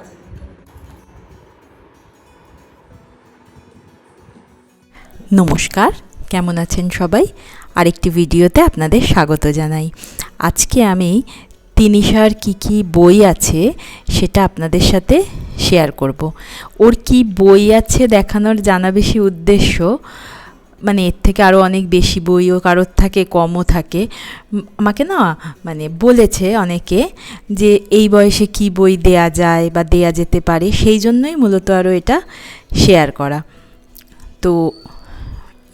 আছে? নমস্কার, কেমন আছেন সবাই? আরেকটি ভিডিওতে আপনাদের স্বাগত জানাই। আজকে আমি তিনিশার কি কি বই আছে সেটা আপনাদের সাথে শেয়ার করব। ওর কি বই আছে দেখানোর জানা বেশি উদ্দেশ্য মানে এর থেকে আরও অনেক বেশি বইও কারোর থাকে, কমও থাকে। আমাকে না মানে বলেছে অনেকে যে এই বয়সে কি বই দেয়া যায় বা দেয়া যেতে পারে, সেই জন্যই মূলত আরও এটা শেয়ার করা। তো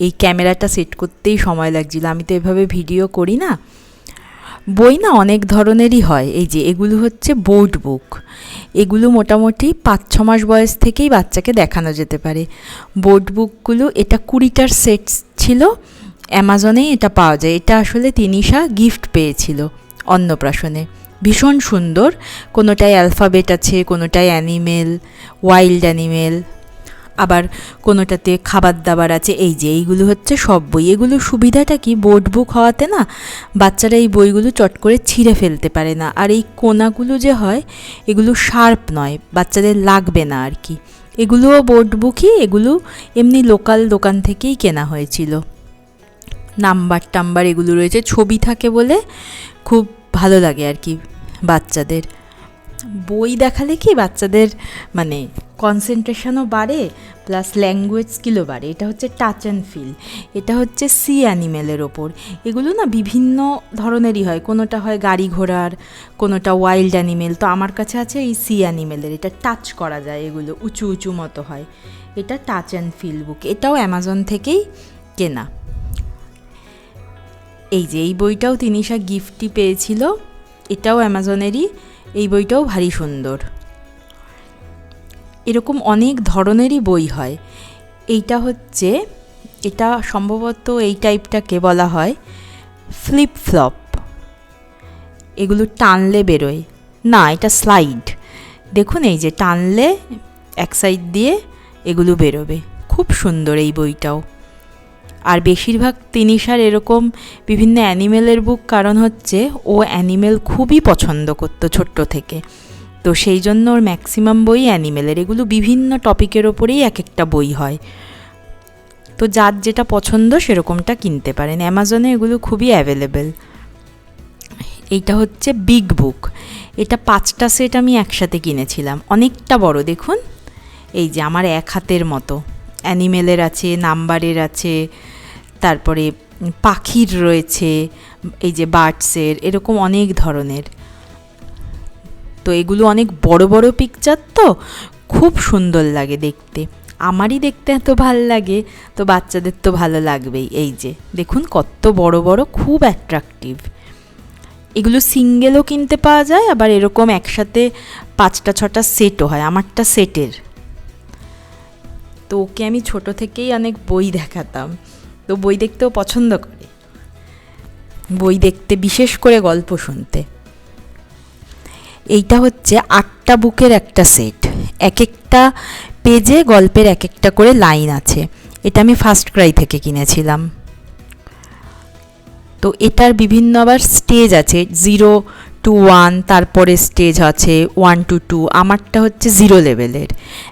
এই ক্যামেরাটা সেট করতেই সময় লাগছিল। আমি তো এভাবে ভিডিও করি না। বই না অনেক ধরনেরই হয়। এই যে এগুলো হচ্ছে বোর্ড বুক। এগুলো মোটামুটি পাঁচ, ছ মাস বয়স থেকেই বাচ্চাকে দেখানো যেতে পারে। বোর্ড বুকগুলো এটা কুড়িটার সেট ছিল, অ্যামাজনেই এটা পাওয়া যায়। এটা আসলে তিনিশা গিফট পেয়েছিল অন্নপ্রাশনে। ভীষণ সুন্দর। কোনোটায় অ্যালফাবেট আছে কোনোটায় অ্যানিমেল, ওয়াইল্ড অ্যানিমেল আবার কোনোটাতে খাবার দাবার আছে, এই যে এইগুলো হচ্ছে সব বই। এগুলোর সুবিধাটা কি? বোর্ড বুক হওয়াতে না বাচ্চারা এই বইগুলো চট করে ছিঁড়ে ফেলতে পারে না। আর এই কোনাগুলো যে হয়, এগুলো শার্প নয়, বাচ্চাদের লাগবে না আর কি। এগুলোও বোর্ড বুকই, এগুলো এমনি লোকাল দোকান থেকেই কেনা হয়েছিল। নাম্বার টাম্বার এগুলো রয়েছে, ছবি থাকে বলে খুব ভালো লাগে আর কি বাচ্চাদের। বই দেখালে কি বাচ্চাদের মানে কনসেন্ট্রেশনও বাড়ে প্লাস ল্যাঙ্গুয়েজ স্কিলও বাড়ে। এটা হচ্ছে টাচ অ্যান্ড ফিল এটা হচ্ছে সি অ্যানিমেলের ওপর। এগুলো না বিভিন্ন ধরনেরই হয়। কোনোটা হয় গাড়ি ঘোড়ার, কোনোটা ওয়াইল্ড অ্যানিমেল তো আমার কাছে আছে এই সি অ্যানিমেলের এটা টাচ করা যায় এগুলো। উঁচু উঁচু মতো হয়। এটা টাচ অ্যান্ড ফিল বুক এটাও অ্যামাজন থেকেই কেনা। এই যে, এই বইটাও তিনিশা গিফটই পেয়েছিল। এটাও অ্যামাজনেরই এই বইটাও ভারী সুন্দর। এরকম অনেক ধরনেরই বই হয়। এইটা হচ্ছে, এটা সম্ভবত এই টাইপটাকে বলা হয়, ফ্লিপ ফ্লপ। এগুলো টানলে বেরোয়। না, এটা স্লাইড। দেখুন এই যে টানলে এক সাইড দিয়ে এগুলো বেরোবে। খুব সুন্দর এই বইটাও। আর বেশিরভাগ তিনিশার এরকম বিভিন্ন অ্যানিমেলের বুক কারণ হচ্ছে ও অ্যানিমেল খুবই পছন্দ করতো ছোট্ট থেকে। তো সেই জন্য ওর ম্যাক্সিমাম বই অ্যানিমেলের। এগুলো বিভিন্ন টপিকের ওপরেই এক একটা বই হয়। তো যার যেটা পছন্দ সেরকমটা কিনতে পারেন। অ্যামাজনে এগুলো খুবই অ্যাভেলেবেল। এইটা হচ্ছে বিগ বুক। এটা পাঁচটা সেট আমি একসাথে কিনেছিলাম। অনেকটা বড়, দেখুন। এই যে আমার এক হাতের মতো। অ্যানিমেলের আছে, নাম্বারের আছে তারপরে পাখির রয়েছে, এই যে বার্ডসের, এরকম অনেক ধরনের। তো এগুলো অনেক বড় বড় পিকচার তো, খুব সুন্দর লাগে দেখতে। আমারই দেখতে এত ভালো লাগে, তো বাচ্চাদের তো ভালো লাগবেই। এই যে, দেখুন কত বড় বড়, খুব অ্যাট্রাকটিভ এগুলো সিঙ্গেলও কিনতে পাওয়া যায়, আবার এরকম একসাথে পাঁচটা, ছটা সেটও হয়, আমারটা সেটের তো ওকে আমি ছোট থেকেই অনেক বই দেখাতাম। তো বই দেখতেও পছন্দ করে। বই দেখতে বিশেষ করে গল্প শুনতে। এইটা হচ্ছে আটটা বুকের একটা সেট। এক একটা পেজে গল্পের এক একটা করে লাইন আছে। এটা আমি ফার্স্ট ক্রাই থেকে কিনেছিলাম। তো এটার বিভিন্ন আবার স্টেজ আছে। জিরো টু ওয়ান, তারপরে স্টেজ আছে ওয়ান টু টু, আমারটা হচ্ছে জিরো লেভেলের।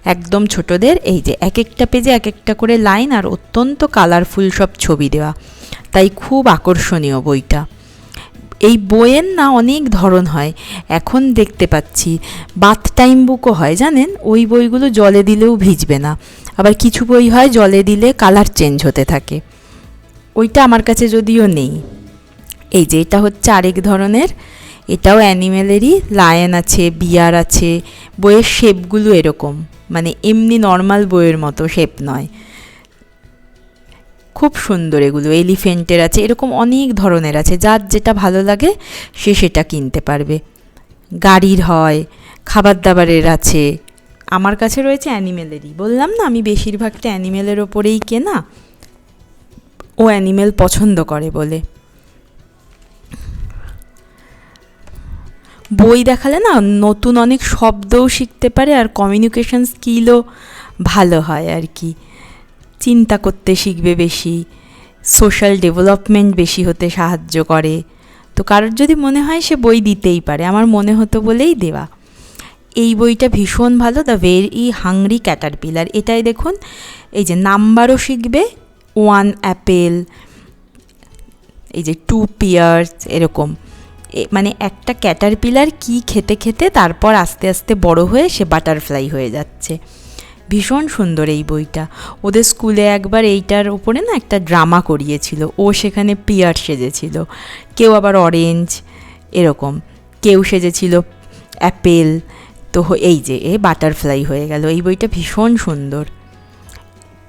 একদম ছোটদের, এই যে এক একটা পেজে এক একটা করে লাইন আর অত্যন্ত কালারফুল সব ছবি দেওয়া। তাই খুব আকর্ষণীয় বইটা। এই বইয়ের না অনেক ধরন হয়। এখন দেখতে পাচ্ছি, বাথ টাইম বুকও হয়, জানেন? ওই বইগুলো জলে দিলেও ভিজবে না। আবার কিছু বই হয়, জলে দিলে কালার চেঞ্জ হতে থাকে। ওইটা আমার কাছে যদিও নেই। এই যে এটা হচ্ছে আরেক ধরনের। এটাও অ্যানিমেলেরই, লায়ন আছে, বিয়ার আছে, বইয়ের শেপগুলো এরকম। মানে এমনি নর্মাল বইয়ের মতো শেপ নয়। খুব সুন্দর এগুলো এলিফেন্টের আছে, এরকম অনেক ধরনের আছে। যার যেটা ভালো লাগে, সে সেটা কিনতে পারবে। গাড়ির হয় খাবার দাবারের আছে। আমার কাছে রয়েছে অ্যানিমেলেরই। বললাম না, আমি বেশিরভাগটা অ্যানিমেলের ওপরেই কেনা। ও অ্যানিমেল পছন্দ করে বলে। বই দেখালে না নতুন অনেক শব্দও শিখতে পারে আর কমিউনিকেশন স্কিলও ভালো হয় আর কি। চিন্তা করতে শিখবে বেশি সোশ্যাল ডেভেলপমেন্ট বেশি হতে সাহায্য করে। তো কারোর যদি মনে হয় সে বই দিতেই পারে, আমার মনে হতো বলেই দেওয়া। এই বইটা ভীষণ ভালো দ্য ভেরি হাংরি ক্যাটারপিলার এটাই দেখুন, এই যে নাম্বারও শিখবে ওয়ান অ্যাপেল এই যে টু পিয়ার্স এরকম। মানে একটা ক্যাটারপিলার কি খেতে খেতে তারপর আস্তে আস্তে বড় হয়ে সে বাটারফ্লাই হয়ে যাচ্ছে। ভীষণ সুন্দর এই বইটা। ওদের স্কুলে একবার এইটার উপরে না একটা ড্রামা করিয়েছিল। ও সেখানে পিয়ার সেজেছিল। কেউ আবার অরেঞ্জ এরকম। কেউ সেজেছিল অ্যাপেল তো এই যে, এ বাটারফ্লাই হয়ে গেল। এই বইটা ভীষণ সুন্দর।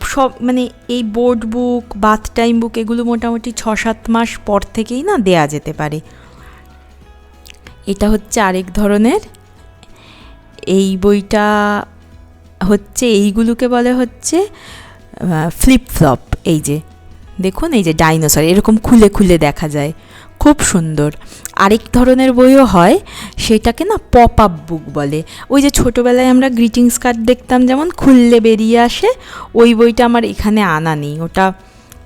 সব মানে এই board book bath time book এগুলো মোটামুটি ছ সাত মাস পর থেকেই না দেয়া যেতে পারে। এটা হচ্ছে আরেক ধরনের। এই বইটা হচ্ছে, এইগুলোকে বলে হচ্ছে ফ্লিপ ফ্লপ এই যে। দেখুন, এই যে ডাইনোসর এরকম খুলে খুলে দেখা যায়। খুব সুন্দর। আরেক ধরনের বইও হয়, সেটাকে না পপ আপ বুক বলে। ওই যে ছোটোবেলায় আমরা গ্রিটিংস কার্ড দেখতাম, যেমন খুললে বেরিয়ে আসে, ওই বইটা আমার এখানে আনা নেই। ওটা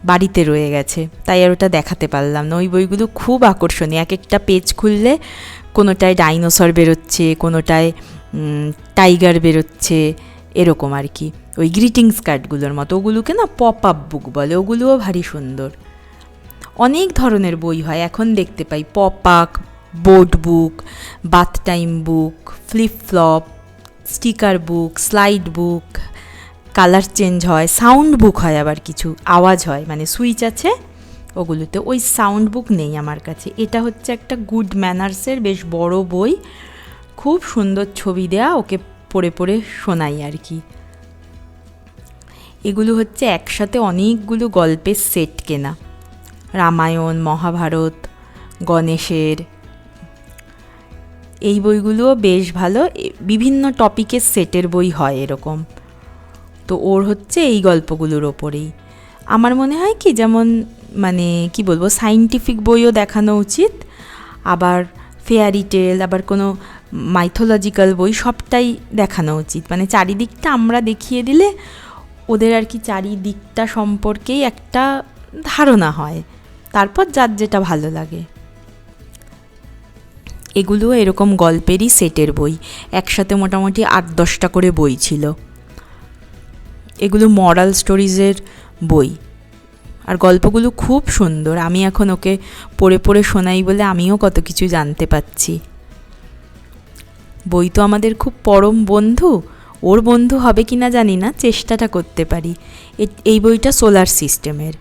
বাড়িতে রয়ে গেছে। তাই আর ওটা দেখাতে পারলাম না। ওই বইগুলো খুব আকর্ষণীয়। এক একটা পেজ খুললে কোনোটায় ডাইনোসর বেরোচ্ছে, কোনোটায় টাইগার বেরোচ্ছে, এরকম আর কি। ওই গ্রিটিংস কার্ডগুলোর মতো। ওগুলোকে না পপ আপ বুক বলে। ওগুলোও ভারী সুন্দর। অনেক ধরনের বই হয়। এখন দেখতে পাই pop up board book, bath time book flip flop sticker book, slide book colour change হয় সাউন্ড বুক হয় আবার কিছু, আওয়াজ হয় মানে সুইচ আছে, ওগুলোতে ওই সাউন্ড বুক নেই আমার কাছে। এটা হচ্ছে একটা গুড ম্যানার্সের বেশ বড় বই, খুব সুন্দর ছবি দেয়া, ওকে পড়ে পড়ে শোনাই আর কি। এগুলো হচ্ছে একসাথে অনেকগুলো গল্পের সেট কেনা। রামায়ণ, মহাভারত, গণেশের। এই বইগুলোও বেশ ভালো বিভিন্ন টপিকের সেটের বই হয় এরকম। তো ওর হচ্ছে এই গল্পগুলোর ওপরেই। আমার মনে হয় কি যেমন মানে কি বলব সাইন্টিফিক বইও দেখানো উচিত, আবার ফেয়ারি টেল আবার কোনো মাইথোলজিক্যাল বই সবটাই দেখানো উচিত। মানে চারিদিকটা আমরা দেখিয়ে দিলে ওদের আর কি চারিদিকটা সম্পর্কেই একটা ধারণা হয়। তারপর যার যেটা ভালো লাগে। এগুলো এরকম গল্পেরই সেটের বই। একসাথে মোটামুটি আট দশটা করে বই ছিল। এগুলো মরাল স্টোরিজের বই। আর গল্পগুলো খুব সুন্দর। আমি এখন ওকে পড়ে পড়ে শোনাই বলে আমিও কত কিছু জানতে পাচ্ছি। বই তো আমাদের খুব পরম বন্ধু। ওর বন্ধু হবে কি না জানি না, চেষ্টাটা করতে পারি। এই বইটা সোলার সিস্টেমের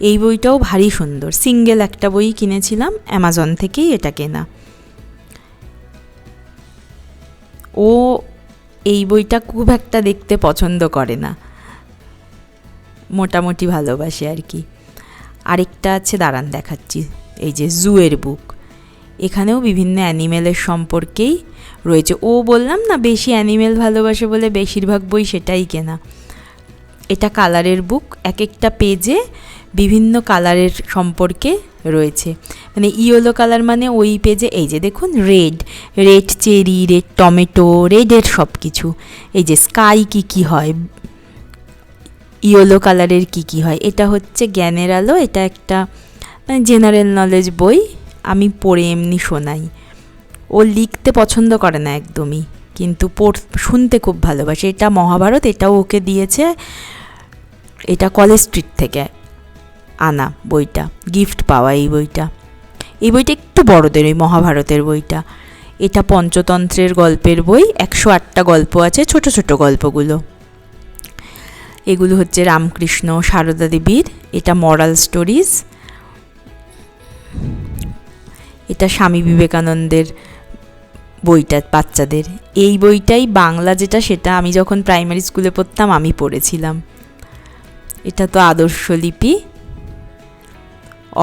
এই বইটাও ভারী সুন্দর। সিঙ্গেল একটা বই কিনেছিলাম অ্যামাজন থেকেই এটা কেনা। ও এই বইটা খুব একটা দেখতে পছন্দ করে না। মোটামুটি ভালোবাসে আর কি। আরেকটা আছে, দাঁড়ান দেখাচ্ছি, এই যে জুয়ের বুক। এখানেও বিভিন্ন অ্যানিমেলের সম্পর্কেই রয়েছে। ও বললাম না, বেশি অ্যানিমেল ভালোবাসে বলে বেশিরভাগ বই সেটাই কেনা। এটা কালারের বুক এক একটা পেজে বিভিন্ন কালারের সম্পর্কে রয়েছে। মানে ইয়েলো কালার মানে ওই পেজে, এই যে দেখুন, red. Red cherry, red tomato, রেডের সব কিছু এই যে স্কাই কী কী হয় ইয়েলো কালারের কী কী হয়? এটা হচ্ছে জ্ঞানের আলো, এটা একটা জেনারেল নলেজ বই, আমি পড়ে এমনি শোনাই। ও লিখতে পছন্দ করে না একদমই, কিন্তু পড়, শুনতে খুব ভালোবাসে। এটা মহাভারত এটাও ওকে দিয়েছে, এটা কলেজ স্ট্রিট থেকে আনা বইটা গিফট পাওয়া এই বইটা। এই বইটা একটু বড়দের ওই মহাভারতের বইটা। এটা পঞ্চতন্ত্রের গল্পের বই, একশো আটটা গল্প আছে, ছোট ছোট গল্পগুলো। এগুলো হচ্ছে রামকৃষ্ণ সারদা দেবীর, এটা মরাল স্টোরিজ এটা স্বামী বিবেকানন্দের বইটা, বাচ্চাদের। এই বইটাই বাংলা যেটা সেটা আমি যখন প্রাইমারি স্কুলে পড়তাম আমি পড়েছিলাম। এটা তো আদর্শ লিপি।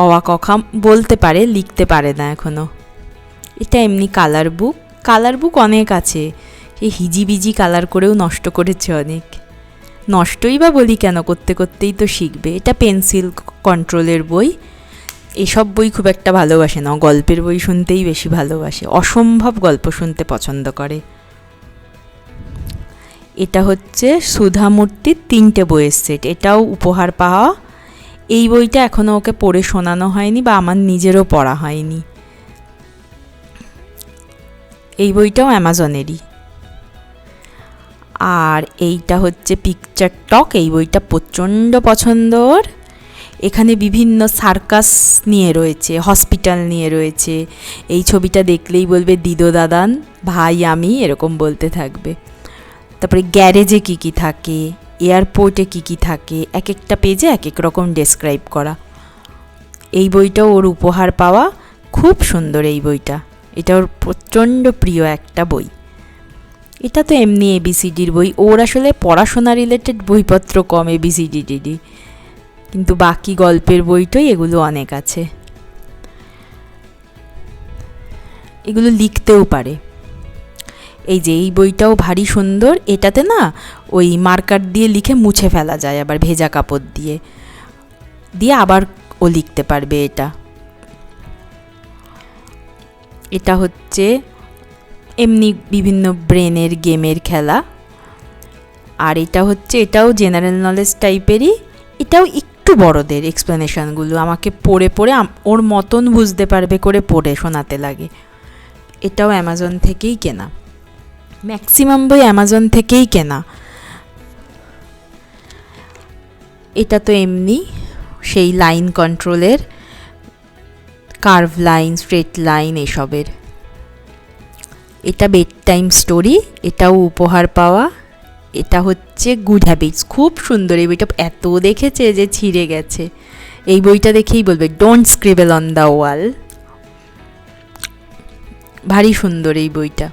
অওয়া কখা বলতে পারে, লিখতে পারে না এখনও। এটা এমনি কালার বুক কালার বুক অনেক আছে। সেই হিজিবিজি কালার করেও নষ্ট করেছে অনেক। নষ্টই বা বলি কেন? করতে করতেই তো শিখবে। এটা পেন্সিল কন্ট্রোলের বই। এসব বই খুব একটা ভালোবাসে না। গল্পের বই শুনতেই বেশি ভালোবাসে। অসম্ভব গল্প শুনতে পছন্দ করে। এটা হচ্ছে সুধামূর্তির তিনটে বইয়ের সেট। এটাও উপহার পাওয়া। এই বইটা এখনও ওকে পড়ে শোনানো হয়নি বা আমার নিজেরও পড়া হয়নি। এই বইটাও অ্যামাজনেরই। আর এইটা হচ্ছে পিকচার টক এই বইটা প্রচণ্ড পছন্দ ওর এখানে বিভিন্ন সার্কাস নিয়ে রয়েছে হসপিটাল নিয়ে রয়েছে। এই ছবিটা দেখলেই বলবে, দিদো দাদান, ভাই আমি, এরকম বলতে থাকবে। তারপরে গ্যারেজে কী কী থাকে, এয়ারপোর্টে কী কী থাকে, এক একটা পেজে এক এক রকম ডেসক্রাইব করা। এই বইটাও ওর উপহার পাওয়া, খুব সুন্দর এই বইটা। এটা ওর প্রচণ্ড প্রিয় একটা বই। এটা তো এমনি এবিসিডির বই। ওর আসলে পড়াশোনা রিলেটেড বইপত্র কম এবিসিডিডিডি কিন্তু বাকি গল্পের বইটাই এগুলো অনেক আছে। এগুলো লিখতেও পারে। এই যে, এই বইটাও ভারী সুন্দর। এটাতে না, ওই মার্কার দিয়ে লিখে মুছে ফেলা যায় আবার ভেজা কাপড় দিয়ে। দিয়ে আবার ও লিখতে পারবে এটা। এটা হচ্ছে এমনি বিভিন্ন ব্রেনের, গেমের খেলা। আর এটা হচ্ছে, এটাও জেনারেল নলেজ টাইপেরই এটাও একটু বড়দের এক্সপ্লেনেশনগুলো আমাকে পড়ে পড়ে ওর মতন বুঝতে পারবে করে পড়ে শোনাতে লাগে। এটাও অ্যামাজন থেকেই কেনা। ম্যাক্সিমাম বই অ্যামাজন থেকেই কেনা। এটা তো এমনি সেই লাইন কন্ট্রোলের কার্ভ লাইন স্ট্রেট লাইন এসবের। এটা বেড টাইম স্টোরি এটাও উপহার পাওয়া। এটা হচ্ছে গুড হ্যাবিটস খুব সুন্দর এই বইটা। এত দেখেছে যে ছিঁড়ে গেছে। এই বইটা দেখেই বলবে don't scribble on the wall ভারী সুন্দর এই বইটা।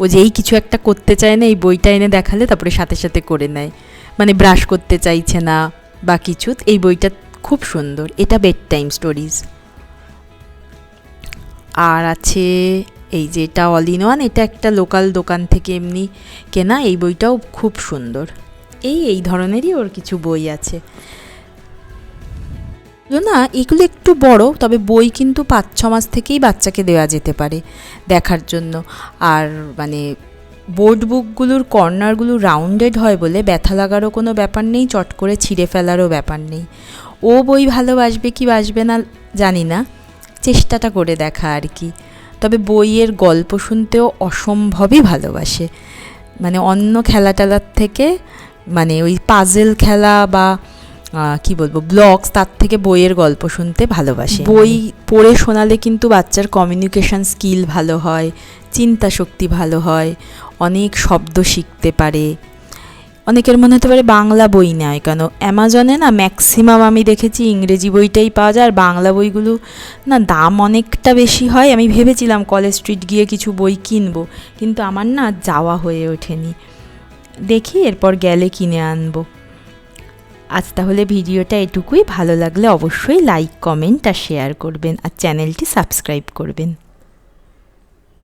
ও যেই কিছু একটা করতে চায় না, এই বইটা এনে দেখালে তারপরে সাথে সাথে করে নেয়। মানে ব্রাশ করতে চাইছে না বা কিছু, এই বইটা খুব সুন্দর। এটা বেড টাইম স্টোরিজ আর আছে এই যে এটা অল ইন ওয়ান এটা একটা লোকাল দোকান থেকে এমনি কেনা, এই বইটাও খুব সুন্দর। এই এই ধরনেরই ওর কিছু বই আছে। না এগুলো একটু বড়, তবে বই কিন্তু পাঁচ, ছ মাস থেকেই বাচ্চাকে দেওয়া যেতে পারে দেখার জন্য। আর মানে বোর্ড বুকগুলোর কর্নারগুলো রাউন্ডেড হয় বলে ব্যথা লাগারও কোনো ব্যাপার নেই, চট করে ছিঁড়ে ফেলারও ব্যাপার নেই। ও বই ভালোবাসবে কি বাসবে না জানি না, চেষ্টাটা করে দেখা আর কি। তবে বইয়ের গল্প শুনতেও অসম্ভবই ভালোবাসে। মানে অন্য খেলা টেলার থেকে মানে ওই পাজেল খেলা বা কি বলব ব্লগস তার থেকে বইয়ের গল্প শুনতে ভালোবাসে। বই পড়ে শোনালে কিন্তু বাচ্চার কমিউনিকেশন স্কিল ভালো হয় চিন্তা শক্তি ভালো হয় অনেক শব্দ শিখতে পারে। অনেকের মনে হতে পারে বাংলা বই নেয়, কেন অ্যামাজনে না ম্যাক্সিমাম আমি দেখেছি ইংরেজি বইটাই পাওয়া যায়, আর বাংলা বইগুলো না দাম অনেকটা বেশি হয়। আমি ভেবেছিলাম কলেজ স্ট্রিট গিয়ে কিছু বই কিনবো, কিন্তু আমার না যাওয়া হয়ে ওঠেনি। দেখি এরপর গেলে কিনে আনব। আজ তাহলে ভিডিওটা এটুকুই, ভালো লাগলে অবশ্যই লাইক, কমেন্ট আর শেয়ার করবেন, আর চ্যানেলটি সাবস্ক্রাইব করবেন।